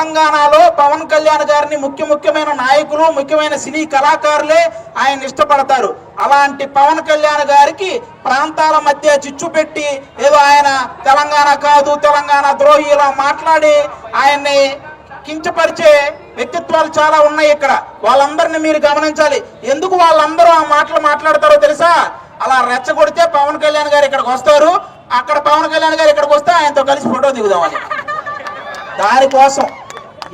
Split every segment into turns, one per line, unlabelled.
తెలంగాణలో పవన్ కళ్యాణ్ గారిని ముఖ్య ముఖ్యమైన నాయకులు ముఖ్యమైన సినీ కళాకారులే ఆయన ఇష్టపడతారు. అలాంటి పవన్ కళ్యాణ్ గారికి ప్రాంతాల మధ్య చిచ్చు పెట్టి ఏదో ఆయన తెలంగాణ కాదు తెలంగాణ ద్రోహి ఇలా మాట్లాడి ఆయన్ని కించపరిచే వ్యక్తిత్వాలు చాలా ఉన్నాయి ఇక్కడ. వాళ్ళందరినీ మీరు గమనించాలి. ఎందుకు వాళ్ళందరూ ఆ మాటలు మాట్లాడతారో తెలుసా? అలా రెచ్చగొడితే పవన్ కళ్యాణ్ గారు ఇక్కడికి వస్తారు. అక్కడ పవన్ కళ్యాణ్ గారు ఇక్కడికి వస్తే ఆయనతో కలిసి ఫోటో దిగుదామని దానికోసం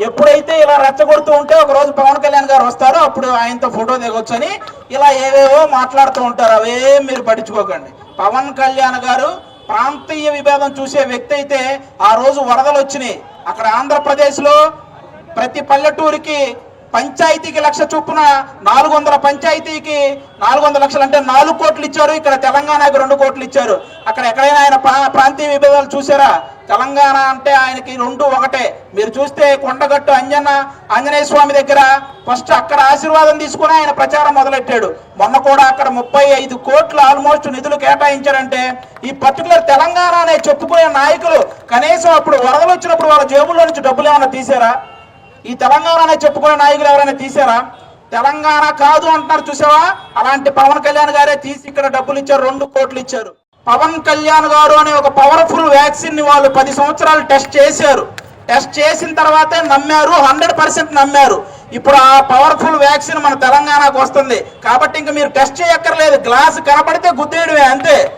ఎప్పుడైతే ఇలా రెచ్చగొడుతూ ఉంటే ఒక రోజు పవన్ కళ్యాణ్ గారు వస్తారో అప్పుడు ఆయనతో ఫోటో దిగొచ్చని ఇలా ఏవేవో మాట్లాడుతూ ఉంటారు. అవేం మీరు పట్టించుకోకండి. పవన్ కళ్యాణ్ గారు ప్రాంతీయ విభేదం చూసే వ్యక్తి అయితే ఆ రోజు వరదలు వచ్చినాయి. అక్కడ ఆంధ్రప్రదేశ్లో ప్రతి పల్లెటూరికి పంచాయతీకి లక్ష చొప్పున నాలుగు వందల పంచాయతీకి నాలుగు వందల లక్షలు అంటే నాలుగు కోట్లు ఇచ్చారు. ఇక్కడ తెలంగాణకి రెండు కోట్లు ఇచ్చారు. అక్కడ ఎక్కడైనా ఆయన ప్రా- ప్రాంతీయ విభేదాలు చూసారా? తెలంగాణ అంటే ఆయనకి రెండు ఒకటే. మీరు చూస్తే కొండగట్టు అంజన్న ఆంజనేయ స్వామి దగ్గర ఫస్ట్ అక్కడ ఆశీర్వాదం తీసుకుని ఆయన ప్రచారం మొదలెట్టాడు. మొన్న కూడా అక్కడ ముప్పై ఐదు కోట్లు ఆల్మోస్ట్ నిధులు కేటాయించారంటే ఈ పర్టికులర్ తెలంగాణ అనే చెప్పుకునే నాయకులు కనీసం అప్పుడు వరదలు వచ్చినప్పుడు వాళ్ళ జేబుల్లో నుంచి డబ్బులు ఏమైనా తీసారా? ఈ తెలంగాణ అనే చెప్పుకునే నాయకులు ఎవరైనా తీసారా? తెలంగాణ కాదు అంటున్నారు చూసావా? అలాంటి పవన్ కళ్యాణ్ గారే తీసి ఇక్కడ డబ్బులు ఇచ్చారు రెండు కోట్లు ఇచ్చారు. పవన్ కళ్యాణ్ గారు అనే ఒక పవర్ఫుల్ వ్యాక్సిన్ని వాళ్ళు పది సంవత్సరాలు టెస్ట్ చేశారు. టెస్ట్ చేసిన తర్వాతే నమ్మారు హండ్రెడ్ పర్సెంట్ నమ్మారు. ఇప్పుడు ఆ పవర్ఫుల్ వ్యాక్సిన్ మన తెలంగాణకు వస్తుంది. కాబట్టి ఇంకా మీరు టెస్ట్ చేయక్కర్లేదు. గ్లాస్ కనపడితే గుద్దేయడమే అంతే.